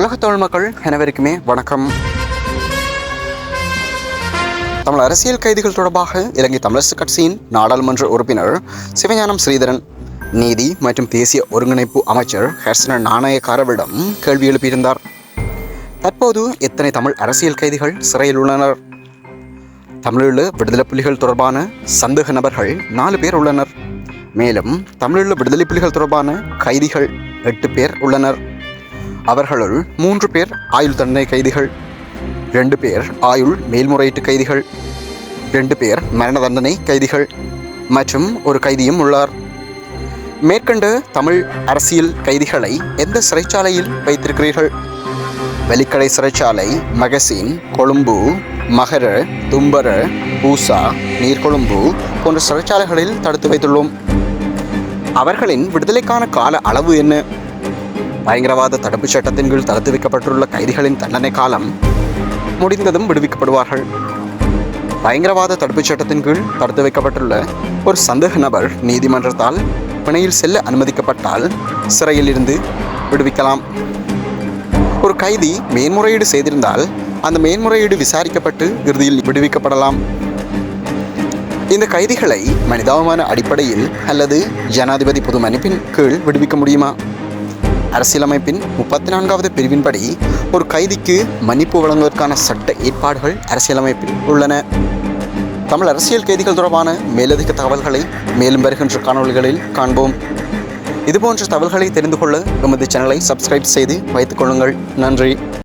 உலகத்தோழ் மக்கள் அனைவருக்குமே வணக்கம். தமிழ் அரசியல் கைதிகள் தொடர்பாக இலங்கை தமிழரசு கட்சியின் நாடாளுமன்ற உறுப்பினர் சிவஞானம் ஸ்ரீதரன் நீதி மற்றும் தேசிய ஒருங்கிணைப்பு அமைச்சர் ஹர்சன நாணயக்காரவிடம் கேள்வி எழுப்பியிருந்தார். தற்போது எத்தனை தமிழ் அரசியல் கைதிகள் சிறையில் உள்ளனர்? தமிழீழ விடுதலை புலிகள் தொடர்பான சந்தேக நபர்கள் நாலு பேர் உள்ளனர். மேலும் தமிழீழ விடுதலை புலிகள் தொடர்பான கைதிகள் எட்டு பேர் உள்ளனர். அவர்களுள் மூன்று பேர் ஆயுள் தண்டனை கைதிகள் ரெண்டு பேர் ஆயுள் மேல்முறையீட்டு கைதிகள் ரெண்டு பேர் மரண தண்டனை கைதிகள் மற்றும் ஒரு கைதியும் உள்ளார். மேற்கண்ட தமிழ் அரசியல் கைதிகளை எந்த சிறைச்சாலையில் வைத்திருக்கிறீர்கள்? வெலிக்கடை சிறைச்சாலை மகசின் கொழும்பு மகர தும்பர பூசா நீர்கொழும்பு போன்ற சிறைச்சாலைகளில் தடுத்து வைத்துள்ளோம். அவர்களின் விடுதலைக்கான கால அளவு என்ன? பயங்கரவாத தடுப்புச் சட்டத்தின் கீழ் தடுத்து வைக்கப்பட்டுள்ள கைதிகளின் தண்டனை காலம் முடிந்ததும் விடுவிக்கப்படுவார்கள். பயங்கரவாத தடுப்புச் சட்டத்தின் கீழ் தடுத்து வைக்கப்பட்டுள்ள ஒரு சந்தேக நபர் நீதிமன்றத்தால் பிணையில் செல்ல அனுமதிக்கப்பட்டால் சிறையில் இருந்து விடுவிக்கலாம். ஒரு கைதி மேன்முறையீடு செய்திருந்தால் அந்த மேன்முறையீடு விசாரிக்கப்பட்டு இறுதியில் விடுவிக்கப்படலாம். இந்த கைதிகளை மனிதாபமான அடிப்படையில் அல்லது ஜனாதிபதி பொது மன்னிப்பின் கீழ் விடுவிக்க முடியுமா? அரசியலமைப்பின் முப்பத்தி நான்காவது பிரிவின்படி ஒரு கைதிக்கு மன்னிப்பு வழங்குவதற்கான சட்ட ஏற்பாடுகள் அரசியலமைப்பில் உள்ளன. தமிழ் அரசியல் கைதிகள் தொடர்பான மேலதிக தகவல்களை மேலும் வருகின்ற காணொளிகளில் காண்போம். இதுபோன்ற தகவல்களை தெரிந்து கொள்ள எமது சேனலை சப்ஸ்கிரைப் செய்து வைத்துக் கொள்ளுங்கள். நன்றி.